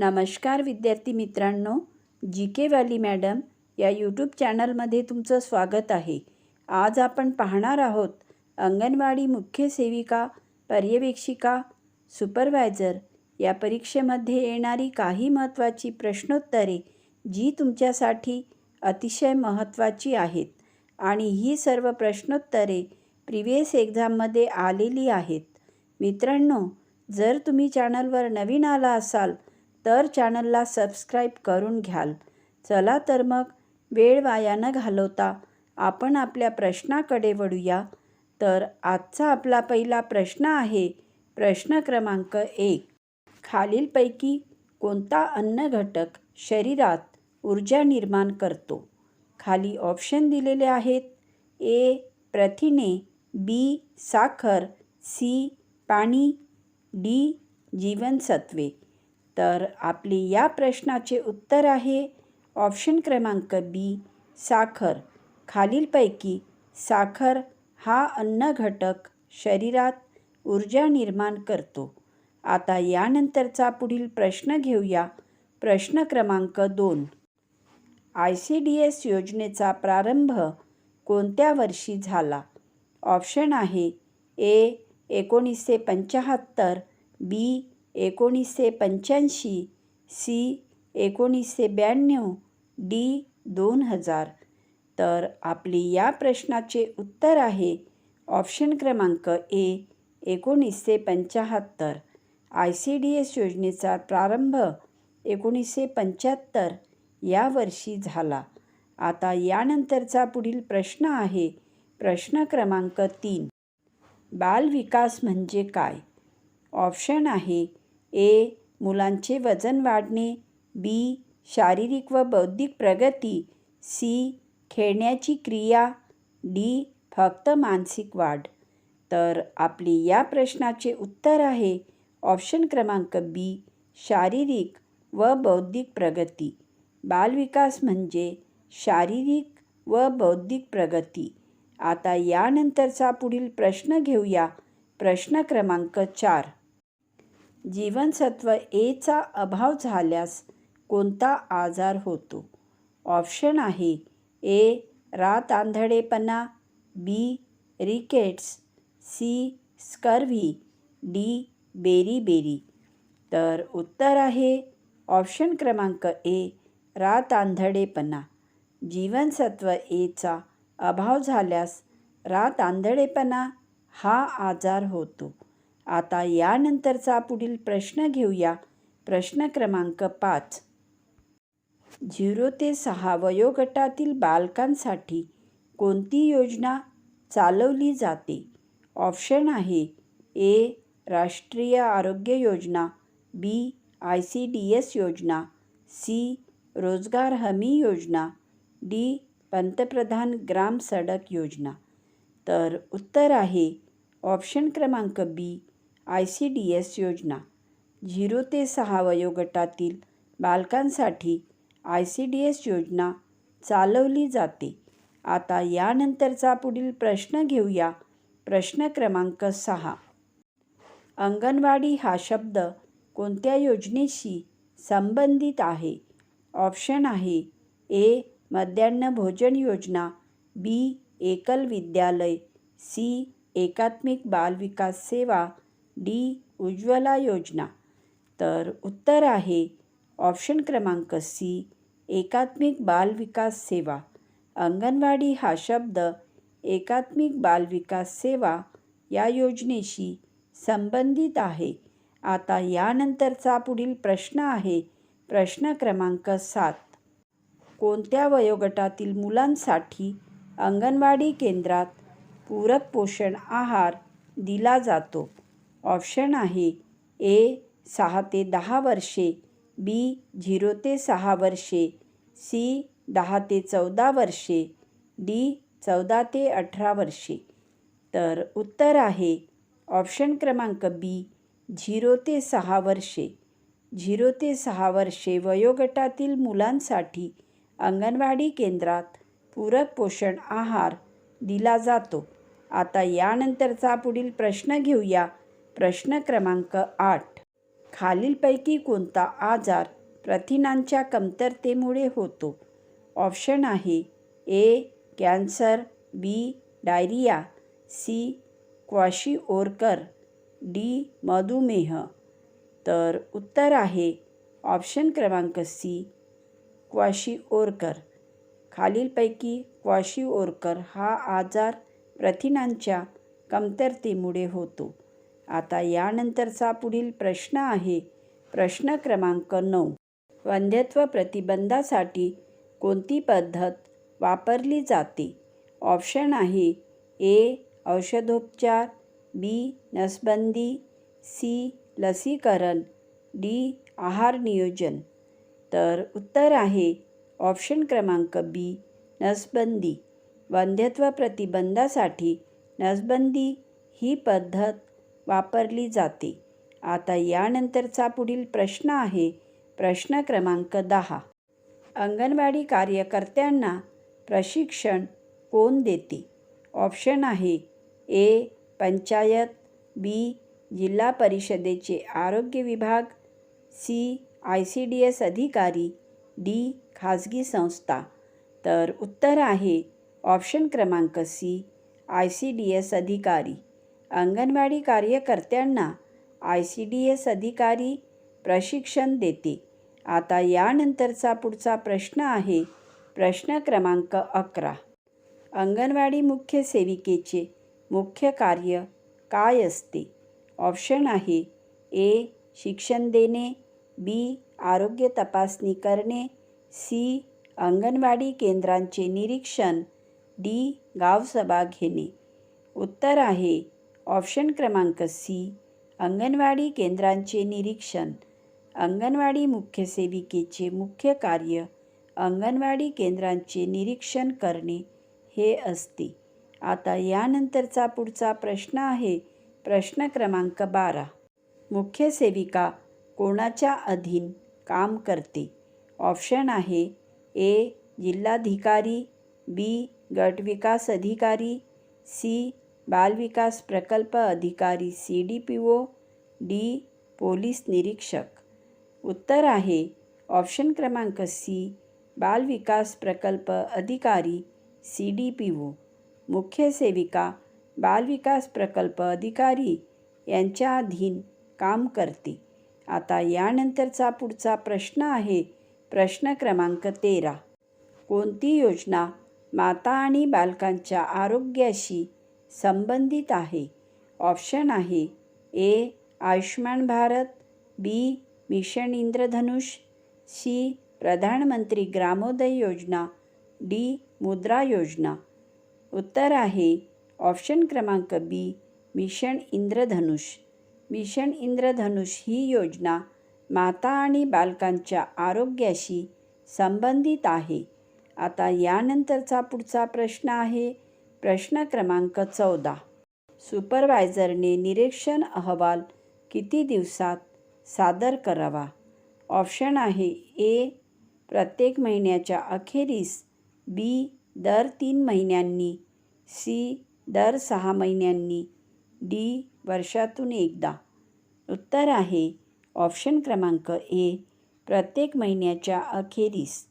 नमस्कार विद्यार्थी मित्रांनो जी के वाली मॅडम या यूट्यूब चॅनलमध्ये तुमचं स्वागत आहे. आज आपण पाहणार आहोत अंगणवाडी मुख्य सेविका पर्यवेक्षिका सुपरवायझर या परीक्षेमध्ये येणारी काही महत्त्वाची प्रश्नोत्तरे जी तुमच्यासाठी अतिशय महत्त्वाची आहेत आणि ही सर्व प्रश्नोत्तरे प्रिवियस एक्झाममध्ये आलेली आहेत. मित्रांनो जर तुम्ही चॅनलवर नवीन आला असाल तर चॅनलला सबस्क्राईब करून घ्याल. चला तर मग वेळ वाया न घालवता आपण आपल्या प्रश्नाकडे वळूया. तर आजचा आपला पहिला प्रश्न आहे प्रश्न क्रमांक एक. खालीलपैकी कोणता अन्न घटक शरीरात ऊर्जा निर्माण करतो? खाली ऑप्शन दिलेले आहेत. ए प्रथिने. बी साखर. सी पाणी. डी जीवनसत्वे तर आपली या प्रश्नाचे उत्तर आहे ऑप्शन क्रमांक बी साखर. खालीलपैकी साखर हा अन्न घटक शरीरात ऊर्जा निर्माण करतो. आता यानंतरचा पुढील प्रश्न घेऊया. प्रश्न क्रमांक दोन. आय सी डी एस योजनेचा प्रारंभ कोणत्या वर्षी झाला? ऑप्शन आहे ए एकोणीसशे पंच्याहत्तर बी एकोणीसशे पंच्याऐंशी सी एकोणीसशे ब्याण्णव डी दोन हजार. तर आपली या प्रश्नाचे उत्तर आहे ऑप्शन क्रमांक ए एकोणीसशे पंच्याहत्तर. आय सी डी एस योजनेचा प्रारंभ एकोणीसशे पंच्याहत्तर या वर्षी झाला. आता यानंतरचा पुढील प्रश्न आहे प्रश्न क्रमांक तीन. बालविकास म्हणजे काय? ऑप्शन आहे ए. मुलांचे वजन वाढणे. बी. शारीरिक व बौद्धिक प्रगती. सी. खेळण्याची क्रिया. डी. फक्त मानसिक वाढ. तर आपली या प्रश्नाचे उत्तर आहे ऑप्शन क्रमांक बी. शारीरिक व बौद्धिक प्रगती. बालविकास म्हणजे शारीरिक व बौद्धिक प्रगती. आता यानंतरचा पुढील प्रश्न घेऊया. प्रश्न क्रमांक चार. जीवनसत्व एचा अभाव झाल्यास कोणता आजार होतो? ऑप्शन आहे ए रात आंधळेपणा B rickets C scurvy D beriberi. तर उत्तर आहे ऑप्शन क्रमांक ए रात आंधळेपणा. जीवनसत्व एचा अभाव झाल्यास रात आंधळेपणा हा आजार होतो. आता यानंतरचा पुढील प्रश्न घेऊया. प्रश्न क्रमांक पाच. झिरो ते सहा वयोगटातील बालकांसाठी कोणती योजना चालवली जाते? ऑप्शन आहे ए राष्ट्रीय आरोग्य योजना B I C D S योजना सी रोजगार हमी योजना डी पंतप्रधान ग्राम सडक योजना. तर उत्तर आहे ऑप्शन क्रमांक B. I C D S योजना. झिरो ते सहा वयोगटातील बालकांसाठी आय सी डी एस योजना चालवली जाते. आता यानंतरचा पुढील प्रश्न घेऊया. प्रश्न क्रमांक सहा. अंगणवाडी हा शब्द कोणत्या योजनेशी संबंधित आहे? ऑप्शन आहे ए मध्यान्ह भोजन योजना बी एकल विद्यालय सी एकात्मिक बाल विकास सेवा डी उज्ज्वला योजना. तर उत्तर आहे ऑप्शन क्रमांक सी एकात्मिक बाल विकास सेवा. अंगणवाडी हा शब्द एकात्मिक बाल विकास सेवा या योजनेशी संबंधित आहे. आता यानंतरचा पुढील प्रश्न आहे प्रश्न क्रमांक सात. कोणत्या वयोगटातील मुलांसाठी अंगणवाडी केंद्रात पूरक पोषण आहार दिला जातो? ऑप्शन आहे ए सहा ते दहा वर्षे बी झिरो ते सहा वर्षे सी दहा ते चौदा वर्षे डी चौदा ते अठरा वर्षे. तर उत्तर आहे ऑप्शन क्रमांक बी झिरो ते सहा वर्षे. झिरो ते सहा वर्षे वयोगटातील मुलांसाठी अंगणवाडी केंद्रात पूरक पोषण आहार दिला जातो. आता यानंतरचा पुढील प्रश्न घेऊया. प्रश्न क्रमांक आठ. खालीलपैकी कोणता आजार प्रथिनांच्या कमतरतेमुळे होतो? ऑप्शन आहे A cancer B diarrhoea C kwashiorkor D मधुमेह. तर उत्तर आहे ऑप्शन क्रमांक सी क्वाशिओरकर. खालीलपैकी क्वाशिओरकर हा आजार प्रथिनांच्या कमतरतेमुळे होतो. आता यानंतरचा पुढील प्रश्न आहे. प्रश्न क्रमांक नऊ. वंध्यत्व प्रतिबंधासाठी कोणती पद्धत वापरली जाते? ऑप्शन आहे ए. औषधोपचार बी. नसबंदी सी. लसीकरण डी. आहार नियोजन. तर उत्तर आहे ऑप्शन क्रमांक बी. नसबंदी. वंध्यत्व प्रतिबंधासाठी नसबंदी ही पद्धत वापरली जाते. आता यानंतरचा पुढील प्रश्न आहे. प्रश्न क्रमांक दहा. अंगणवाडी कार्यकर्त्यांना प्रशिक्षण कोण देते? ऑप्शन आहे ए पंचायत बी जिल्हा परिषदेचे आरोग्य विभाग C I C D S अधिकारी डी खाजगी संस्था. तर उत्तर आहे ऑप्शन क्रमांक C I C D S अधिकारी. अंगणवाडी कार्यकर्त्यांना आय सी डी एस अधिकारी प्रशिक्षण देते. आता यानंतरचा पुढचा प्रश्न आहे प्रश्न क्रमांक अकरा. अंगणवाडी मुख्य सेविकेचे मुख्य कार्य काय असते? ऑप्शन आहे ए शिक्षण देणे बी आरोग्य तपासणी करणे सी अंगणवाडी केंद्रांचे निरीक्षण डी गावसभा घेणे. उत्तर आहे ऑप्शन क्रमांक सी अंगणवाडी केंद्रांचे निरीक्षण. अंगणवाडी मुख्य सेविकेचे मुख्य कार्य अंगणवाडी केंद्रांचे निरीक्षण करणे हे असते. आता यानंतरचा पुढचा प्रश्न आहे. प्रश्न क्रमांक बारा. मुख्य सेविका कोणाच्या अधीन काम करते? ऑप्शन आहे ए जिल्हाधिकारी बी गट विकास अधिकारी सी बालविकास प्रकल्प अधिकारी C D P O D police निरीक्षक. उत्तर आहे ऑप्शन क्रमांक सी बालविकास प्रकल्प अधिकारी सी डी पी ओ मुख्य सेविका बालविकास प्रकल्प अधिकारी यांच्या अधीन काम करते. आता यानंतरचा पुढचा प्रश्न आहे प्रश्न क्रमांक तेरा. कोणती योजना माता आणि बालकांच्या आरोग्याशी संबंधित आहे. ऑप्शन आहे A Ayushman Bharat B mission Indradhanush C Pradhan Mantri Gramodaya Yojana D मुद्रा योजना. उत्तर आहे ऑप्शन क्रमांक बी मिशन इंद्रधनुष. मिशन इंद्रधनुष ही योजना माता आणि बालकांच्या आरोग्याशी संबंधित आहे. आता यानंतरचा पुढचा प्रश्न आहे. प्रश्न क्रमांक चौदा. सुपरवायझरने निरीक्षण अहवाल किती दिवसात सादर करावा? ऑप्शन आहे ए प्रत्येक महिन्याच्या अखेरीस बी दर तीन महिन्यांनी सी दर सहा महिन्यांनी डी वर्षातून एकदा. उत्तर आहे ऑप्शन क्रमांक ए प्रत्येक महिन्याच्या अखेरीस.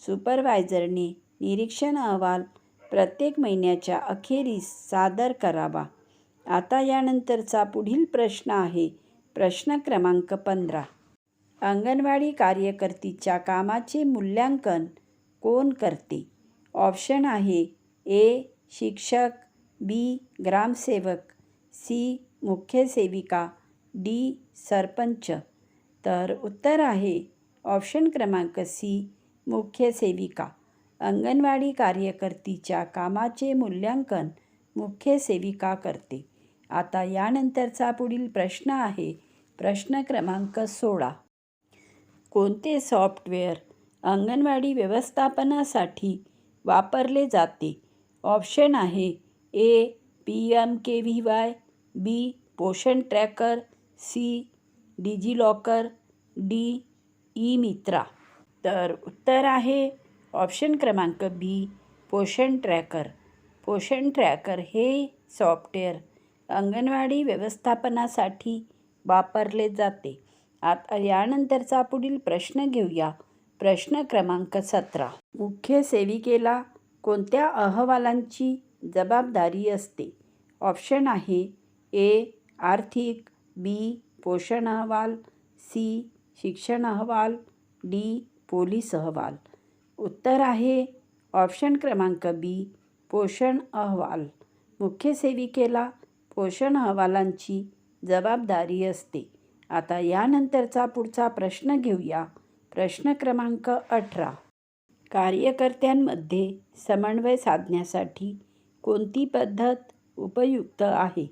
सुपरवायझरने निरीक्षण अहवाल प्रत्येक महिन्याच्या अखेरीस सादर करावा. आता यानंतरचा पुढील प्रश्न आहे प्रश्न क्रमांक पंधरा. अंगणवाडी कार्यकर्तीच्या कामाचे मूल्यांकन कोण करते? ऑप्शन आहे ए शिक्षक बी ग्रामसेवक सी मुख्य सेविका डी सरपंच. तर उत्तर आहे ऑप्शन क्रमांक सी मुख्य सेविका अंगणवाडी कार्यकर्तीच्या कामाचे मूल्यांकन मुख्य सेविका करते. आता यानंतरचा पुढील प्रश्न आहे प्रश्न क्रमांक सोळा. कोणते सॉफ्टवेअर अंगणवाडी व्यवस्थापनासाठी वापरले जाते? ऑप्शन आहे A P M K V Y B Poshan tracker C DigiLocker D E Mitra. तर उत्तर आहे ऑप्शन क्रमांक बी पोषण ट्रॅकर पोषण ट्रॅकर हे सॉफ्टवेअर अंगणवाडी व्यवस्थापनासाठी वापरले जाते. आता यानंतरचा पुढील प्रश्न घेऊया. प्रश्न क्रमांक सतरा. मुख्य सेविकेला कोणत्या अहवालांची जबाबदारी असते? ऑप्शन आहे ए आर्थिक बी पोषण अहवाल सी शिक्षण अहवाल डी पोलीस अहवाल. उत्तर आहे ऑप्शन क्रमांक बी पोषण अहवाल. मुख्य सेविकेला पोषण अहवालांची जबाबदारी असते. आता यानंतरचा पुढचा प्रश्न घेऊया. प्रश्न क्रमांक अठरा. कार्यकर्त्यांमध्ये समन्वय साधण्यासाठी कोणती पद्धत उपयुक्त आहे?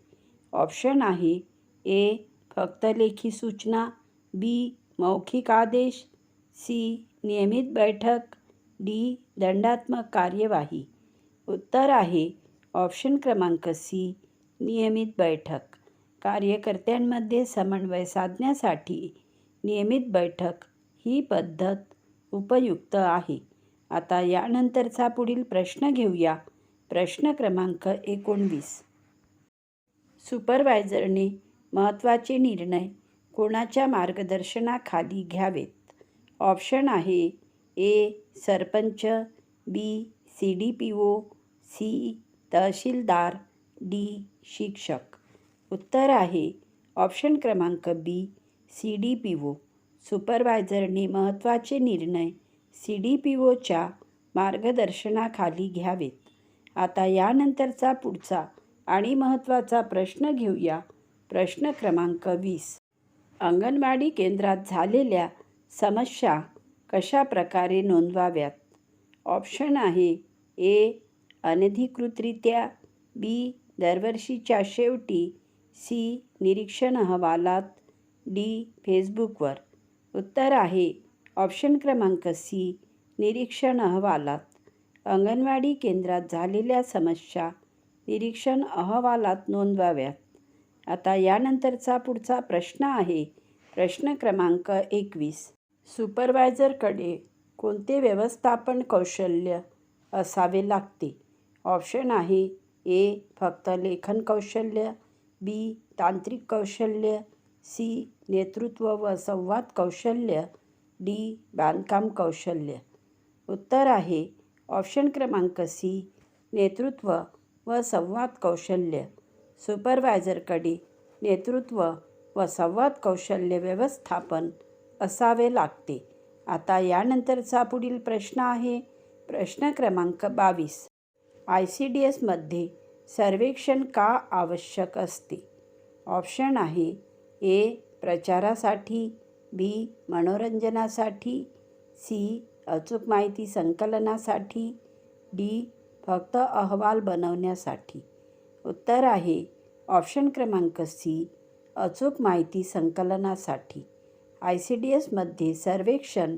ऑप्शन आहे ए फक्त लेखी सूचना बी मौखिक आदेश सी नियमित बैठक डी. दंडात्मक कार्यवाही. उत्तर आहे ऑप्शन क्रमांक सी नियमित बैठक. कार्यकर्त्यांमध्ये समन्वय साधण्यासाठी नियमित बैठक ही पद्धत उपयुक्त आहे. आता यानंतरचा पुढील प्रश्न घेऊया. प्रश्न क्रमांक एकोणवीस. सुपरवायझरने महत्त्वाचे निर्णय कोणाच्या मार्गदर्शनाखाली घ्यावेत? ऑप्शन आहे A sarpanch B C D P O C tehsildar D शिक्षक. उत्तर आहे. ऑप्शन क्रमांक B C D P O. सुपरवायझरने महत्त्वाचे निर्णय सी डी पी ओच्या मार्गदर्शनाखाली घ्यावेत. आता यानंतरचा पुढचा आणि महत्त्वाचा प्रश्न घेऊया. प्रश्न क्रमांक वीस. अंगणवाडी केंद्रात झालेल्या समस्या कशा प्रकारे नोंदवाव्यात? ऑप्शन आहे ए अनधिकृतरित्या बी दरवर्षीच्या शेवटी सी निरीक्षण अहवालात डी फेसबुकवर. उत्तर आहे ऑप्शन क्रमांक सी निरीक्षण अहवालात. अंगणवाडी केंद्रात झालेल्या समस्या निरीक्षण अहवालात नोंदवाव्यात. आता यानंतरचा पुढचा प्रश्न आहे. प्रश्न क्रमांक एकवीस. सुपरवायझरकडे कोणते व्यवस्थापन कौशल्य असावे लागते? ऑप्शन आहे ए फक्त लेखन कौशल्य बी तांत्रिक कौशल्य सी नेतृत्व व संवाद कौशल्य डी बांधकाम कौशल्य. उत्तर आहे ऑप्शन क्रमांक सी नेतृत्व व संवाद कौशल्य. सुपरवायझरकडे नेतृत्व व संवाद कौशल्य व्यवस्थापन असावे लागते. आता यानंतरचा पुढील प्रश्न आहे. प्रश्न क्रमांक बावीस. आय सी डी एसमध्ये सर्वेक्षण का आवश्यक असते? ऑप्शन आहे. ए. प्रचारासाठी. बी. मनोरंजनासाठी. सी. अचूक माहिती संकलनासाठी. डी. फक्त अहवाल बनवण्यासाठी. उत्तर आहे. ऑप्शन क्रमांक सी. अचूक माहिती संकलनासाठी. आय सी डी एसमध्ये सर्वेक्षण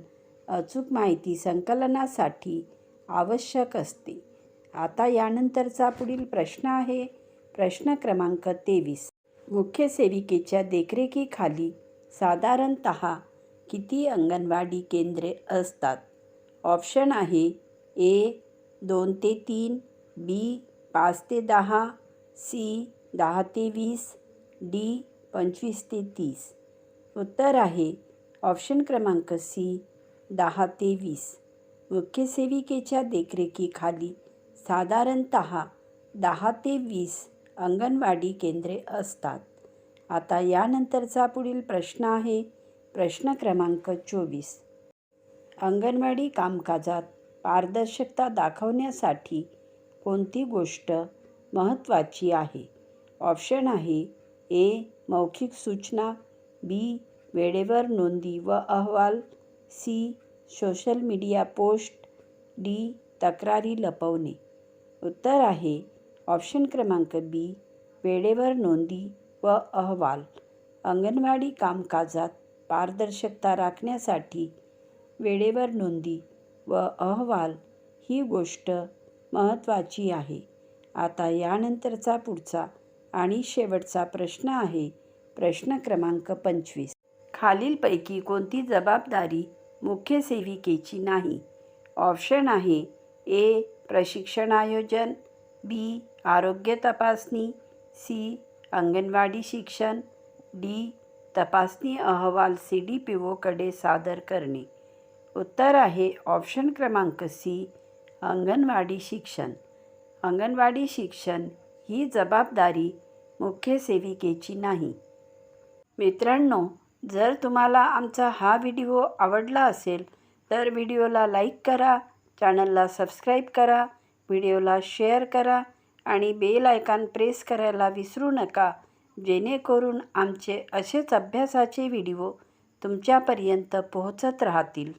अचूक माहिती संकलनासाठी आवश्यक असते. आता यानंतरचा पुढील प्रश्न आहे. प्रश्न क्रमांक तेवीस. मुख्य सेविकेच्या देखरेखीखाली साधारणत किती अंगणवाडी केंद्रे असतात? ऑप्शन आहे ए दोन ते तीन बी पाच ते दहा सी दहा ते वीस डी पंचवीस ते तीस. उत्तर आहे. ऑप्शन क्रमांक सी दहा ते वीस. मुख्य सेविकेच्या देखरेखीखाली साधारणत दहा ते वीस अंगणवाडी केंद्रे असतात. आता यानंतरचा पुढील प्रश्न आहे. प्रश्न क्रमांक चोवीस. अंगणवाडी कामकाजात पारदर्शकता दाखवण्यासाठी कोणती गोष्ट महत्त्वाची आहे? ऑप्शन आहे ए मौखिक सूचना बी वेळेवर नोंदी व अहवाल C social media post D तक्रारी लपवणे. उत्तर आहे ऑप्शन क्रमांक बी वेळेवर नोंदी व अहवाल. अंगणवाडी कामकाजात पारदर्शकता राखण्यासाठी वेळेवर नोंदी व अहवाल ही गोष्ट महत्त्वाची आहे. आता यानंतरचा पुढचा आणि शेवटचा प्रश्न आहे प्रश्न क्रमांक पंचवीस. खालीलपैकी कोणती जबाबदारी मुख्य सेविकेची नाही? ऑप्शन आहे ए प्रशिक्षण आयोजन बी आरोग्य तपासणी सी अंगणवाडी शिक्षण डी तपासणी अहवाल सी डी पी ओकडे सादर करणे. उत्तर आहे ऑप्शन क्रमांक सी अंगणवाडी शिक्षण. अंगणवाडी शिक्षण ही जबाबदारी मुख्य सेविकेची नाही. मित्रांनो जर तुम्हाला आमचा हा व्हिडिओ आवडला असेल तर व्हिडिओला लाईक करा चॅनलला सबस्क्राईब करा व्हिडिओला शेअर करा आणि बेल आयकॉन प्रेस करायला विसरू नका. जेणेकरून आमचे असेच अभ्यासाचे व्हिडिओ तुमच्यापर्यंत पोहोचत राहतील.